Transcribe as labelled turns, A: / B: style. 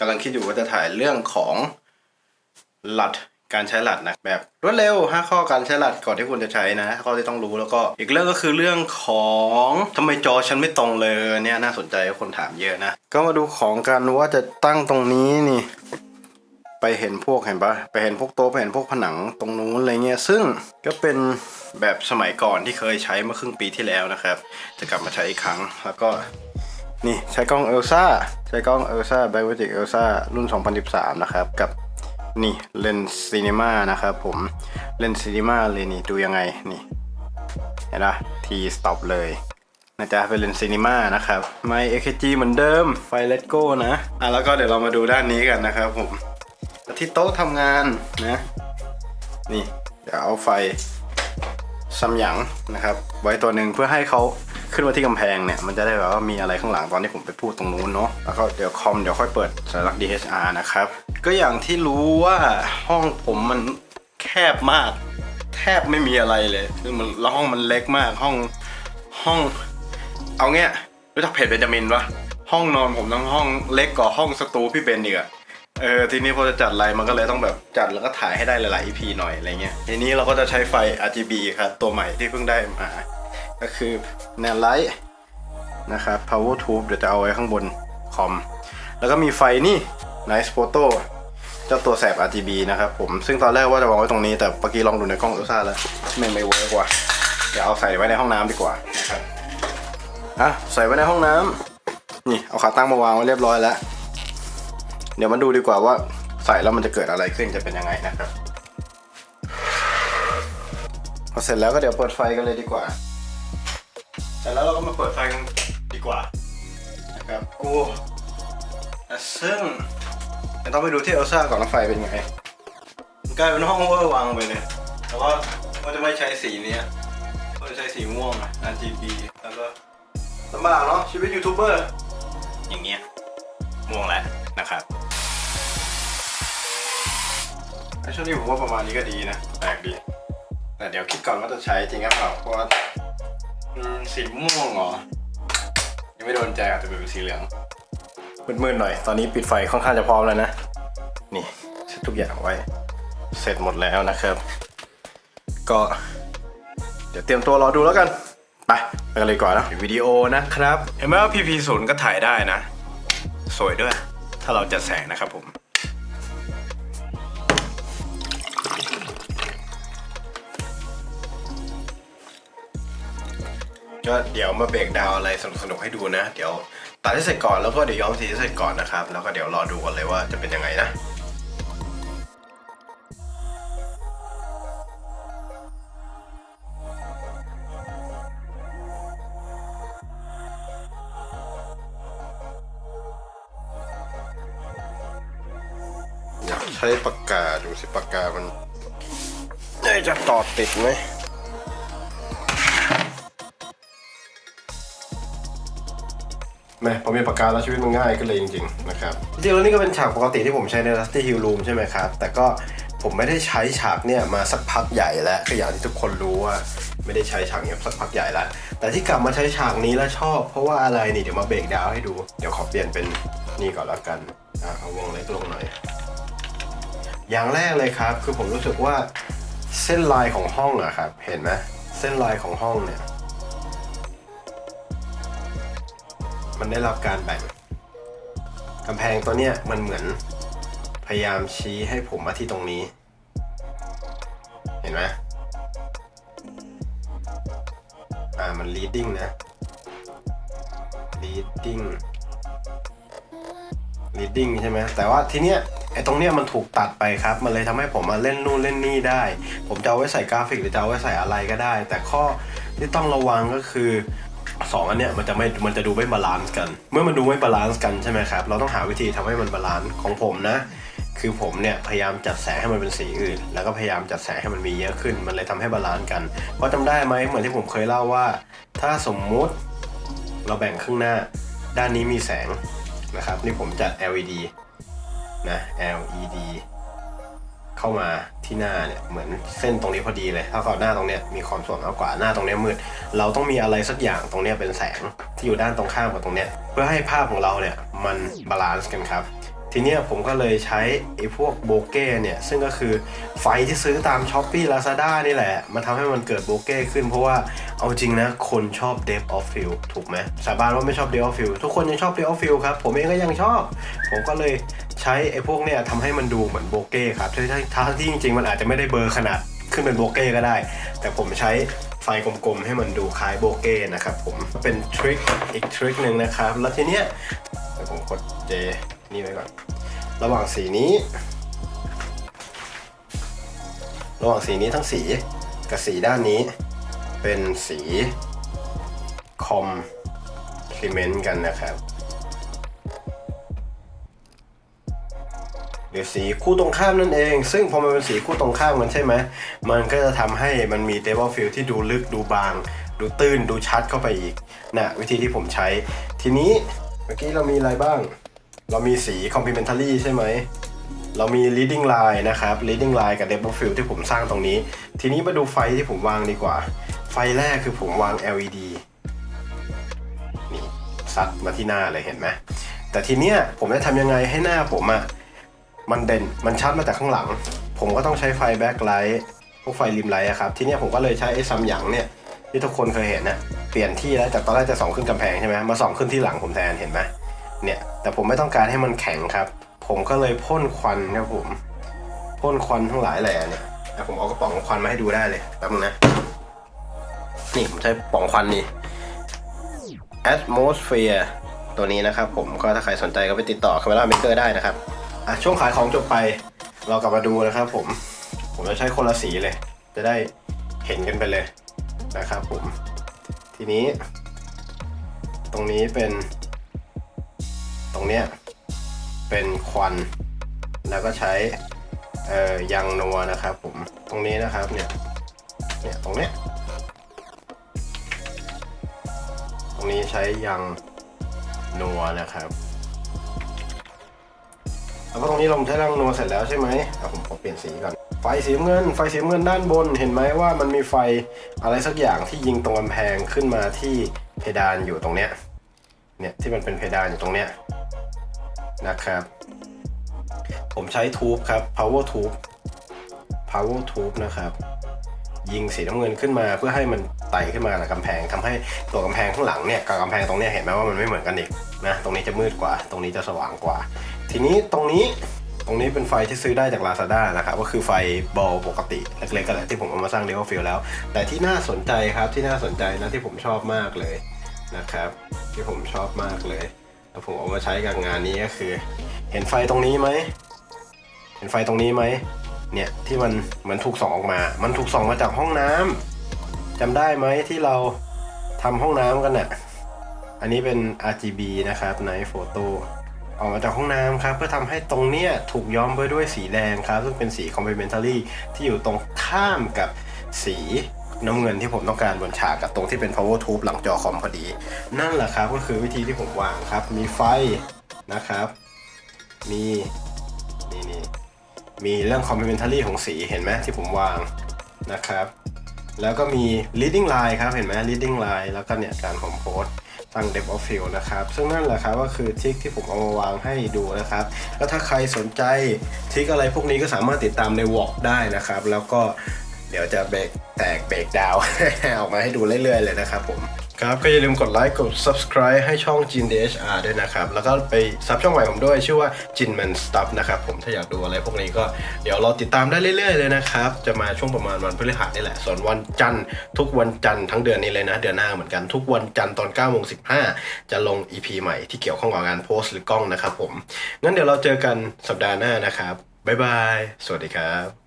A: กำลังคิดอยู่ว่าจะถ่ายเรื่องของหลัดการใช้หลัดนะแบบรวดเร็ว 5 ข้อการใช้หลัดก่อนที่คุณจะใช้นะข้อที่ต้องรู้แล้วก็อีกเรื่องก็คือเรื่องของทำไมจอฉันไม่ตรงเลยเนี่ยน่าสนใจคนถามเยอะนะ ก็มาดูของกันว่าจะตั้งตรงนี้นี่ ไปเห็นพวกเห็นปะไปเห็นพวกโต๊ะไปเห็นพวกผนังตรงนู้นอะไรเงี้ยซึ่งก็เป็นแบบสมัยก่อนที่เคยใช้เมื่อครึ่งปีที่แล้วนะครับ จะกลับมาใช้อีกครั้งแล้วก็ นี่ใช้กล้องเอลซ่าใช้กล้องเอลซ่าไบโอติกเอลซ่ารุ่น 2013 นะครับ กับนี่เลนส์ซีนีมานะครับผมเลนส์ซีนีมาเลยนี่ดูยังไงนี่เห็นปะทีสต็อปเลยนะจ๊ะเป็นเลนส์ซีนีมานะครับไม AKG เหมือนเดิมไฟเลตโก้นะอะแล้วก็เดี๋ยวเรามาดูด้านนี้กันนะครับผมที่โต๊ะทำงานนะนี่เดี๋ยวเอาไฟซัมหยังนะครับ ไว้ตัวหนึ่งเพื่อให้เขา ขึ้นมาที่กำแพงเนี่ย มันจะได้แบบว่ามีอะไรข้างหลังตอนที่ผมไปพูดตรงนู้นเนาะแล้วก็เดี๋ยวคอมเดี๋ยวค่อยเปิดสายลัก DHR นะครับ ก็อย่างที่รู้ว่าห้องผมมันแคบมาก แทบไม่มีอะไรเลยคือมันแล้วห้องมันเล็กมากห้องห้อง เอาเงี้ยรู้จักเพจเบนจามินปะห้องนอนผมทั้งห้องเล็กกว่าห้องสตูพี่เบนอีกอะเออทีนี้พอจะจัดอะไรมันก็เลยต้องแบบจัดแล้วก็ถ่ายให้ได้หลายๆ EP หน่อยอะไรเงี้ยทีนี้เราก็จะใช้ไฟ RGB ครับตัวใหม่ที่เพิ่งได้มา ก็คือแนวไลท์นะครับ power tube เดี๋ยวจะเอาไว้ข้างบนคอม แล้วก็มีไฟนี่ nice photo เจ้าตัวแสบ RGB นะครับผม ซึ่งตอนแรกว่าจะวางไว้ตรงนี้ แต่เมื่อกี้ลองดูในกล้องอุลตร้าแล้วไม่ไม่เวิร์กว่ะเดี๋ยวเอาใส่ไว้ในห้องน้ำดีกว่านะครับอะใส่ไว้ในห้องน้ำนี่เอาขาตั้งมาวางไว้เรียบร้อยแล้ว เดี๋ยวมาดูดีกว่าว่าใส่แล้วมันจะเกิดอะไรขึ้นจะเป็นยังไงนะครับพอเสร็จแล้วก็เดี๋ยวเปิดไฟกันเลยดีกว่า เสร็จแล้วเราก็มาเปิดไฟกันดีกว่านะครับโอ้ซึ่งเดี๋ยวต้องไปดูที่เอลซ่าก่อนว่าไฟเป็นไงมันกลายเป็นห้องเวอร์วังไปเลยแต่ว่าว่าจะไม่ใช้สีนี้ก็จะใช้สีม่วง RGB แล้วก็ลำบากเนาะชีวิตยูทูบเบอร์อย่างเงี้ยม่วงแหล้วนะครับไอช่วงนี้ผมว่าประมาณนี้ก็ดีนะแปลกดี แต่เดี๋ยวคิดก่อนว่าจะใช้จริงหรือเปล่าเพราะว่า สีม่วงเหรอ ยังไม่โดนใจอาจจะเป็นสีเหลือง มืดๆหน่อย ตอนนี้ปิดไฟค่อนข้างจะพร้อมแล้วนะ นี่เซตทุกอย่างไว้ เสร็จหมดแล้วนะครับ ก็ เดี๋ยวเตรียมตัวรอดูแล้วกัน ไปไปกันเลยดีกว่อนนะวิดีโอนะครับ เห็นไหมว่า PP 0 ก็ถ่ายได้นะ สวยด้วย ถ้าเราจัดแสงนะครับผม ก็เดี๋ยวมาเบรกดาวน์อะไรสนุกๆให้ดูนะ เดี๋ยวตัดให้เสร็จก่อนแล้วก็เดี๋ยวย้อมสีให้เสร็จก่อนนะครับ แล้วก็เดี๋ยวรอดูกันเลยว่าจะเป็นยังไงนะอยากใช้ปากกาดูสิปากกามันเอ้ยจะต่อติดไหม แม่พอมีปากกาแล้วชีวิตมันง่ายขึ้นเลยจริงๆนะครับจริงๆแล้วนี่ก็เป็นฉากปกติที่ผมใช้ใน Rusty Hill Room ใช่ไหมครับ แต่ก็ผมไม่ได้ใช้ฉากเนี่ยมาสักพักใหญ่แล้วก็อย่างที่ทุกคนรู้ว่า ไม่ได้ใช้ฉากเนี้ยสักพักใหญ่แล้วแต่ที่กลับมาใช้ฉากนี้แล้วชอบ เพราะว่าอะไรนี่เดี๋ยวมาเบรกดาวให้ดูเดี๋ยวขอเปลี่ยนเป็นนี่ก่อนแล้วกันอะเอาวงเล็กลงหน่อยอย่างแรกเลยครับ คือผมรู้สึกว่าเส้นลายของห้องอะครับเห็นไหมเส้นลายของห้องเนี่ย มันได้รับการแบ่งกำแพงตัวเนี้ยมันเหมือนพยายามชี้ให้ผมมาที่ตรงนี้ เห็นไหมอ่ามัน leading นะ leading leading ใช่ไหมแต่ว่าทีเนี้ยไอ้ตรงเนี้ยมันถูกตัดไปครับ มันเลยทำให้ผมมาเล่นนู่นเล่นนี่ได้ ผมจะเอาไว้ใส่กราฟิกหรือจะเอาไว้ใส่อะไรก็ได้ แต่ข้อที่ต้องระวังก็คือ สองอันเนี้ยมันจะไม่ มันจะดูไม่บาลานซ์กัน เมื่อมันดูไม่บาลานซ์กันใช่ไหมครับ เราต้องหาวิธีทำให้มันบาลานซ์ของผมนะ คือผมเนี่ยพยายามจัดแสงให้มันเป็นสีอื่น แล้วก็พยายามจัดแสงให้มันมีเยอะขึ้น มันเลยทำให้บาลานซ์กัน เพราะจำได้ไหมเหมือนที่ผมเคยเล่าว่า ถ้าสมมุติเราแบ่งครึ่งหน้า ด้านนี้มีแสงนะครับ นี่ผมจัด LED นะ LED เข้ามาที่หน้าเนี่ยเหมือนเส้นตรงนี้พอดีเลย ถ้าก่อนหน้าตรงเนี้ยมีความสว่างมากกว่าหน้าตรงเนี้ยมืด เราต้องมีอะไรสักอย่างตรงเนี้ยเป็นแสงที่อยู่ด้านตรงข้ามกับตรงเนี้ยเพื่อให้ภาพของเราเนี่ยมันบาลานซ์กันครับทีเนี้ยผมก็เลยใช้ไอ้พวกโบเก้เนี่ย ซึ่งก็คือไฟที่ซื้อตาม s h อ p e e Lazada นี่แหละมันทำให้มันเกิดโบเก้ขึ้นเพราะว่าเอาจริงนะ คนชอบ Depth of Field ถูกไหมสาบานว่าไม่ชอบ Depth of Field ทุกคนยังชอบ Depth of Field ครับ ผมเองก็ยังชอบ ผมก็เลย ใช้ไอ้พวกเนี่ยทำให้มันดูเหมือนโบเก้ครับทั้งทั้งที่จริงๆ มันอาจจะไม่ได้เบอร์ขนาดขึ้นเป็นโบเก้ก็ได้ แต่ผมใช้ไฟกลมๆ ให้มันดูคล้ายโบเก้นะครับผมเป็นทริคอีกทริคหนึ่งนะครับ แล้วทีเนี้ยผมกดเจนี่ไว้ก่อน ระหว่างสีนี้ ระหว่างสีนี้ทั้งสีกับสีด้านนี้ เป็นสีคอมพลีเมนต์กันนะครับ หรือสีคู่ตรงข้ามนั่นเอง ซึ่งพอมันเป็นสีคู่ตรงข้ามกันใช่ไหมมันก็จะทำให้มันมี table fill ที่ดูลึกดูบาง ดูตื้นดูชัดเข้าไปอีกนะวิธีที่ผมใช้ ทีนี้เมื่อกี้เรามีอะไรบ้าง เรามีสี complementary ใช่ไหมเรามี leading line นะครับ leading line กับ double fill ที่ผมสร้างตรงนี้ ทีนี้มาดูไฟที่ผมวางดีกว่า ไฟแรกคือผมวาง LED นี่ซัดมาที่หน้าเลยเห็นไหมแต่ทีเนี้ยผมจะทำยังไงให้หน้าผมอะ มันเด่น มันชัดมาจากข้างหลัง ผมก็ต้องใช้ไฟแบ็คไลท์พวกไฟริมไลท์อะครับ ทีนี้ผมก็เลยใช้ไอ้ซัมหยางเนี่ยที่ทุกคนเคยเห็นนะเปลี่ยนที่แล้วจากตอนแรกจะส่องขึ้นกำแพงใช่ไหมมาส่องขึ้นที่หลังผมแทนเห็นไหมเนี่ยแต่ผมไม่ต้องการให้มันแข็งครับ ผมก็เลยพ่นควันครับผมพ่นควันทั้งหลายแหล่เนี่ยอะผมเอากระป๋องควันมาให้ดูได้เลยแป๊บนึงนะนี่ผมใช้ป๋องควันนี่ atmosphere ตัวนี้นะครับผมก็ถ้าใครสนใจก็ไปติดต่อ Camera Maker ได้นะครับ อะช่วงขายของจบไป เรากลับมาดูนะครับผม ผมจะใช้คนละสีเลย จะได้เห็นกันไปเลยนะครับผม ทีนี้ ตรงนี้เป็น ตรงเนี้ยเป็นควัน แล้วก็ใช้เอ่อยางนัวนะครับผม ตรงนี้นะครับเนี่ย เนี่ยตรงเนี้ย ตรงนี้ใช้ยางนัวนะครับ แล้วก็ตรงนี้เราใช้ยางนัวเสร็จแล้วใช่ไหมอะผมขอเปลี่ยนสีก่อน ไฟสีเงิน ไฟสีเงินด้านบน เห็นไหมว่ามันมีไฟอะไรสักอย่างที่ยิงตรงกำแพงขึ้นมาที่เพดานอยู่ตรงเนี้ย เนี่ยที่มันเป็นเพดานอยู่ตรงเนี้ยนะครับ ผมใช้ทูบครับ power tube power tube นะครับยิงสีน้ำเงินขึ้นมาเพื่อให้มันไต่ขึ้นมาจากกำแพงทำให้ตัวกำแพงข้างหลังเนี่ยกับกำแพงตรงเนี้ยเห็นไหมว่ามันไม่เหมือนกันอีกนะตรงนี้จะมืดกว่า ตรงนี้จะสว่างกว่า ทีนี้ตรงนี้ตรงนี้เป็นไฟที่ซื้อได้จาก Lazada นะครับก็คือไฟบอลปกติเล็กๆก็แหละที่ผมเอามาสร้าง Level Field แล้ว แต่ที่น่าสนใจครับที่น่าสนใจนะที่ผมชอบมากเลยนะครับ ที่ผมชอบมากเลยแล้วผมเอามาใช้กับงานนี้ก็คือ เห็นไฟตรงนี้ไหมเห็นไฟตรงนี้ไหมเนี่ยที่มันเหมือนถูกส่องออกมา มันถูกส่องมาจากห้องน้ำจำได้ไหมที่เราทำห้องน้ำกันน่ะอันนี้เป็น RGB นะครับ Night Photo ออกมาจากห้องน้ำครับ เพื่อทำให้ตรงเนี้ยถูกย้อมไปด้วยสีแดงครับ ซึ่งเป็นสี complementary ที่อยู่ตรงข้ามกับสีน้ำเงินที่ผมต้องการบนฉากกับตรงที่เป็น power tube หลังจอคอมพอดี นั่นแหละครับก็คือวิธีที่ผมวางครับ มีไฟนะครับ มีนี่นี่มีเรื่อง complementary ของสีเห็นไหมที่ผมวางนะครับ แล้วก็มี leading line ครับเห็นไหม leading line แล้วก็เนี่ยการ compose ตั้ง depth of field นะครับ ซึ่งนั่นแหละครับก็คือทริกที่ผมเอามาวางให้ดูนะครับ แล้วถ้าใครสนใจทริกอะไรพวกนี้ก็สามารถติดตามในวอล์กได้นะครับ แล้วก็เดี๋ยวจะเบรกแตกเบรกดาวออกมาให้ดูเรื่อยๆเลยนะครับผม ครับก็อย่าลืมกดไลค์กด subscribe ให้ช่อง Jin DHR ด้วยนะครับ แล้วก็ไปซับช่องใหม่ผมด้วยชื่อว่า Jinman Stuff นะครับผมถ้าอยากดูอะไรพวกนี้ก็เดี๋ยวเราติดตามได้เรื่อยๆเลยนะครับ จะมาช่วงประมาณวันพฤหัสนี่แหละ ส่วนวันจันทร์ทุกวันจันทร์ทั้งเดือนนี้เลยนะ เดือนหน้าเหมือนกันทุกวันจันทร์ตอน9โมง15จะลง EP ใหม่ที่เกี่ยวข้องกับการโพสต์หรือกล้องนะครับผมงั้นเดี๋ยวเราเจอกันสัปดาห์หน้านะครับบ๊ายบายสวัสดีครับ